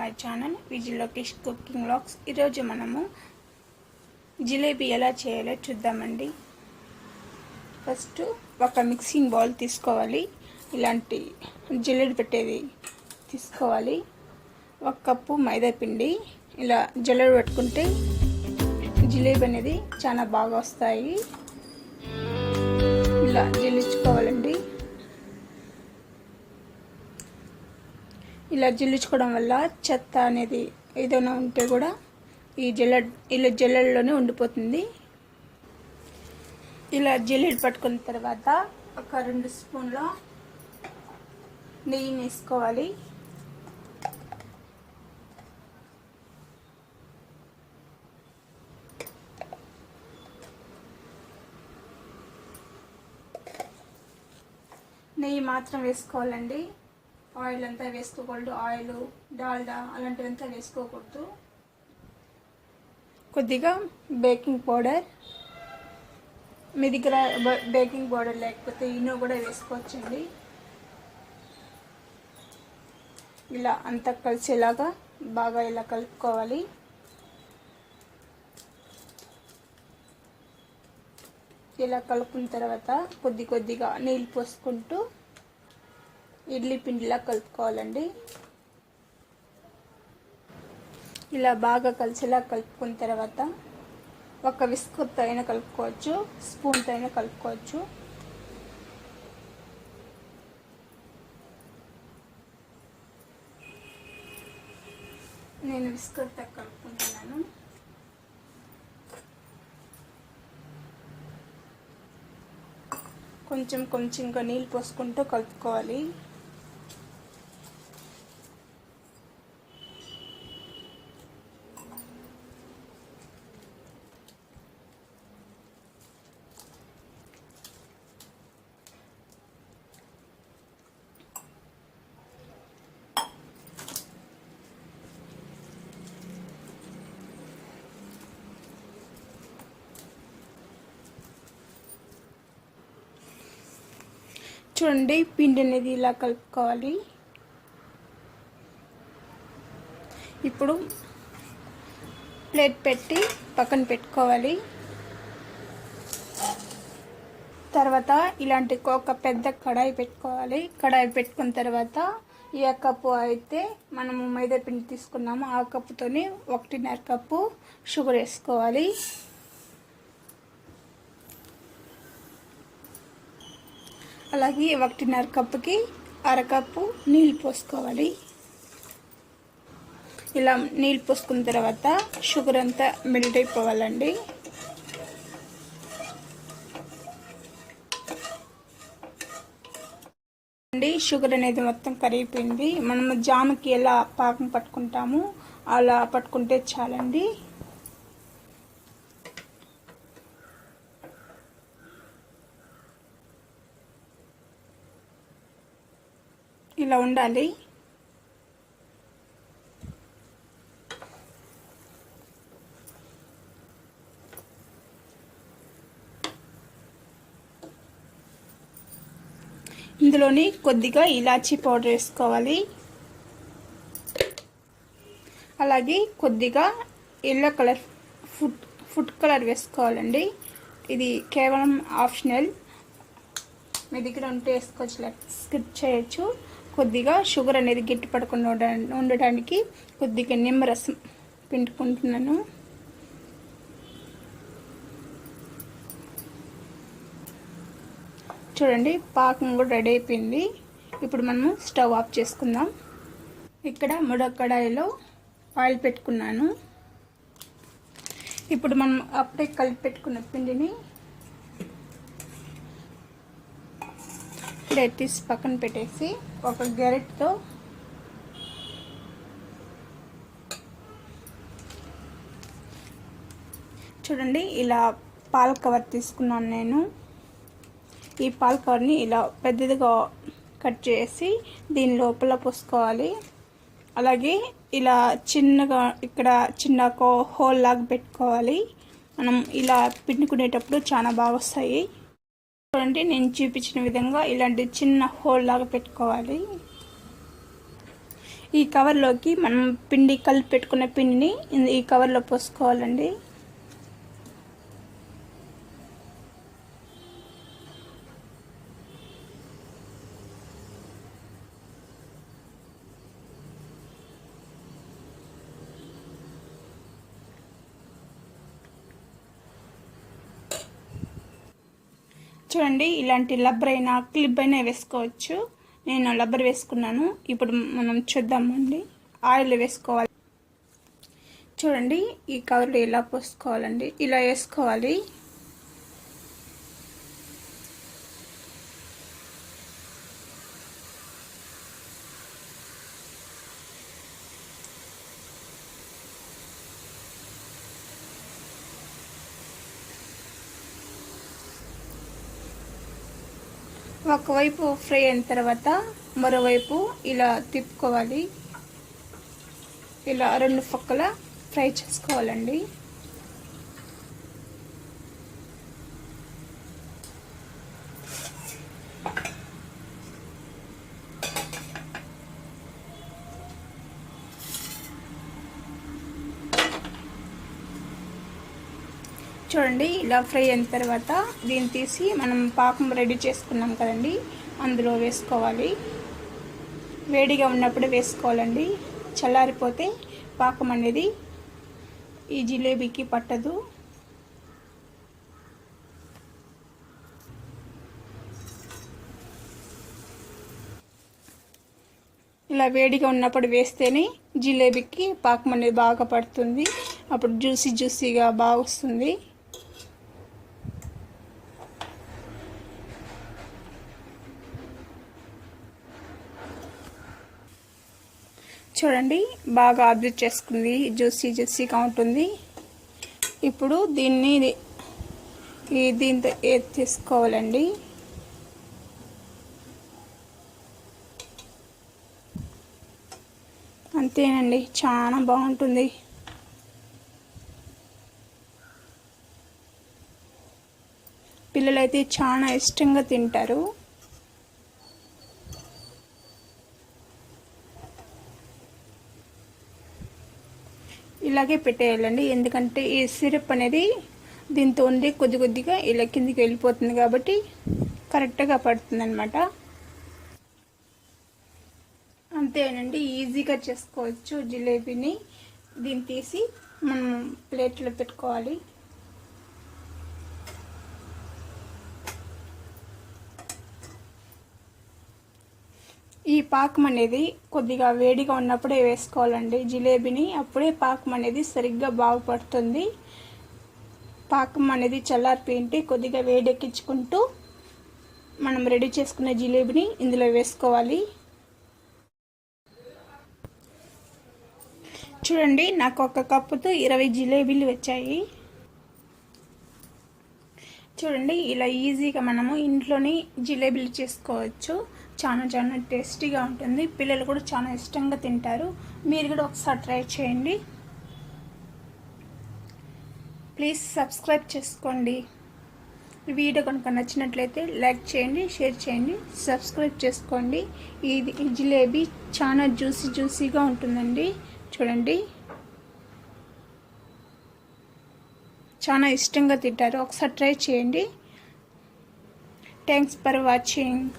My channel Vijay Lokesh cooking lakhs ఈరోజు మనము జిలేబీ ఎలా చేయాలో చూద్దామండి. ఫస్ట్ ఒక మిక్సింగ్ బౌల్ తీసుకోవాలి. ఇలాంటి జిలేబీ పెట్టేది తీసుకోవాలి. ఒక కప్పు మైదా పిండి. ఇలా జల్లెడ పెట్టుకుంటే జిలేబీ అనేది చాలా బాగా వస్తాయి. ఇలా జల్లించుకోవాలండి ఇలా జల్లించుకోవడం వల్ల చెత్త అనేది ఏదైనా ఉంటే కూడా ఈ జల్ల ఇలా జల్లెడలోనే ఉండిపోతుంది. ఇలా జల్లెడ పట్టుకున్న తర్వాత ఒక రెండు స్పూన్ల నెయ్యి వేసుకోవాలి. నెయ్యి మాత్రం వేసుకోవాలండి. ఆయిల్ అంతా వేసుకోకూడదు. ఆయిల్ డాల్డా అలాంటివంతా వేసుకోకూడదు. కొద్దిగా బేకింగ్ పౌడర్. మీ దగ్గర బేకింగ్ పౌడర్ లేకపోతే ఇనో కూడా వేసుకోవచ్చండి. ఇలా అంతా కలిసేలాగా బాగా ఇలా కలుపుకోవాలి. ఇలా కలుపుకున్న తర్వాత కొద్ది కొద్దిగా నీళ్ళు పోసుకుంటూ ఇడ్లీ పిండిలా కలుపుకోవాలండి. ఇలా బాగా కలిసేలా కలుపుకున్న తర్వాత ఒక విస్కర్తో అయినా కలుపుకోవచ్చు స్పూన్తో అయినా కలుపుకోవచ్చు. నేను విస్కర్తో కలుపుకుంటున్నాను. కొంచెం కొంచెంగా నీళ్ళు పోసుకుంటూ కలుపుకోవాలి. చూడండి పిండి అనేది ఇలా కలుపుకోవాలి. ఇప్పుడు ప్లేట్ పెట్టి పక్కన పెట్టుకోవాలి. తర్వాత ఇలాంటి ఒక పెద్ద కడాయి పెట్టుకోవాలి. కడాయి పెట్టుకున్న తర్వాత ఏ కప్పు అయితే మనము మైదా పిండి తీసుకున్నాము. ఆ కప్పుతోని ఒకటిన్నర కప్పు షుగర్ వేసుకోవాలి. అలాగే ఒకటిన్నర కప్పుకి అరకప్పు నీళ్ళు పోసుకోవాలి. ఇలా నీళ్ళు పోసుకున్న తర్వాత షుగర్ అంతా మెల్ట్ అయిపోవాలండి. అండి షుగర్ అనేది మొత్తం కరిగిపోయింది. మనము జామకి ఎలా పాకం పట్టుకుంటాము అలా పట్టుకుంటే చాలండి. ఇలా ఉండాలి. ఇందులోని కొద్దిగా ఇలాచీ పౌడర్ వేసుకోవాలి. అలాగే కొద్దిగా yellow colour food food colour వేసుకోవాలండి. ఇది కేవలం ఆప్షనల్. మీ దగ్గర ఉంటే వేసుకోవచ్చు స్కిప్ చేయొచ్చు. కొద్దిగా షుగర్ అనేది గట్టి పడకుండా ఉండడానికి కొద్దిగా నిమ్మరసం పిండుకుంటున్నాను. చూడండి పాకం కూడా రెడీ అయిపోయింది. ఇప్పుడు మనము స్టవ్ ఆఫ్ చేసుకుందాం. ఇక్కడ మూడో కడాయిలో ఆయిల్ పెట్టుకున్నాను. ఇప్పుడు మనం అప్పుడే కలిపి పెట్టుకున్న పిండిని ప్లేట్ తీసి పక్కన పెట్టేసి ఒక గెరెట్తో చూడండి ఇలా పాల కవర్ తీసుకున్నాను నేను. ఈ పాల కవర్ని ఇలా పెద్దదిగా కట్ చేసి దీని లోపల పోసుకోవాలి. అలాగే ఇలా చిన్నగా ఇక్కడ చిన్న హోల్ లాగా పెట్టుకోవాలి. మనం ఇలా పిండుకునేటప్పుడు చాలా బాగా వస్తాయి. చూడండి నేను చూపించిన విధంగా ఇలాంటి చిన్న హోల్ లాగా పెట్టుకోవాలి. ఈ కవర్లోకి మనం పిండి కలిపి పెట్టుకున్న పిండిని ఈ కవర్లో పోసుకోవాలండి. చూడండి ఇలాంటి లబ్బర్ అయినా క్లిప్ అయినా వేసుకోవచ్చు. నేను లబ్బర్ వేసుకున్నాను. ఇప్పుడు మనం చూద్దామండి. ఆయిల్ వేసుకోవాలి. చూడండి ఈ కవర్లో ఇలా పోసుకోవాలండి? ఇలా వేసుకోవాలి. ఒకవైపు ఫ్రై అయిన తర్వాత మరోవైపు ఇలా తిప్పుకోవాలి. ఇలా రెండు పక్కల ఫ్రై చేసుకోవాలండి. చూడండి ఇలా ఫ్రై అయిన తర్వాత దీన్ని తీసి మనం పాకం రెడీ చేసుకున్నాం కదండి. అందులో వేసుకోవాలి. వేడిగా ఉన్నప్పుడు వేసుకోవాలండి. చల్లారిపోతే పాకం అనేది ఈ జిలేబీకి పట్టదు. ఇలా వేడిగా ఉన్నప్పుడు వేస్తేనే జిలేబీకి పాకం అనేది బాగా పడుతుంది. అప్పుడు జ్యూసీ జ్యూసీగా బాగా వస్తుంది. చూడండి బాగా అబ్జర్వ్ చేసుకుంది. జ్యూసీ జ్యూసీగా ఉంటుంది. ఇప్పుడు దీన్ని ఈ దీంతో ఏది తీసుకోవాలండి? అంతేనండి చాలా బాగుంటుంది. పిల్లలైతే చాలా ఇష్టంగా తింటారు. ఇలాగే పెట్టేయాలండి. ఎందుకంటే ఈ సిరప్ అనేది దీంతో ఉండే కొద్ది కొద్దిగా ఇలా కిందికి వెళ్ళిపోతుంది కాబట్టి కరెక్ట్గా పడుతుంది అనమాట అంతేనండి ఈజీగా చేసుకోవచ్చు జిలేబీని. దీన్ని తీసి మనం ప్లేట్లో పెట్టుకోవాలి. పాకం అనేది కొద్దిగా వేడిగా ఉన్నప్పుడే వేసుకోవాలండి. జిలేబీని అప్పుడే పాకం అనేది సరిగ్గా బాగుపడుతుంది పాకం అనేది చల్లారిపోయింటే కొద్దిగా వేడెక్కించుకుంటూ మనం రెడీ చేసుకున్న జిలేబీని ఇందులో వేసుకోవాలి. చూడండి నాకు ఒక కప్పుతో ఇరవై జిలేబీలు వచ్చాయి. చూడండి ఇలా ఈజీగా మనము ఇంట్లోనే జిలేబీలు చేసుకోవచ్చు. చాలా చాలా టేస్టీగా ఉంటుంది. పిల్లలు కూడా చాలా ఇష్టంగా తింటారు. మీరు కూడా ఒకసారి ట్రై చేయండి. ప్లీజ్ సబ్స్క్రైబ్ చేసుకోండి. వీడియో కనుక నచ్చినట్లయితే లైక్ చేయండి షేర్ చేయండి సబ్స్క్రైబ్ చేసుకోండి. ఇది ఈ జిలేబీ చాలా జ్యూసీ జ్యూసీగా ఉంటుందండి. చూడండి. చాలా ఇష్టంగా తింటారు. ఒకసారి ట్రై చేయండి. Thanks for watching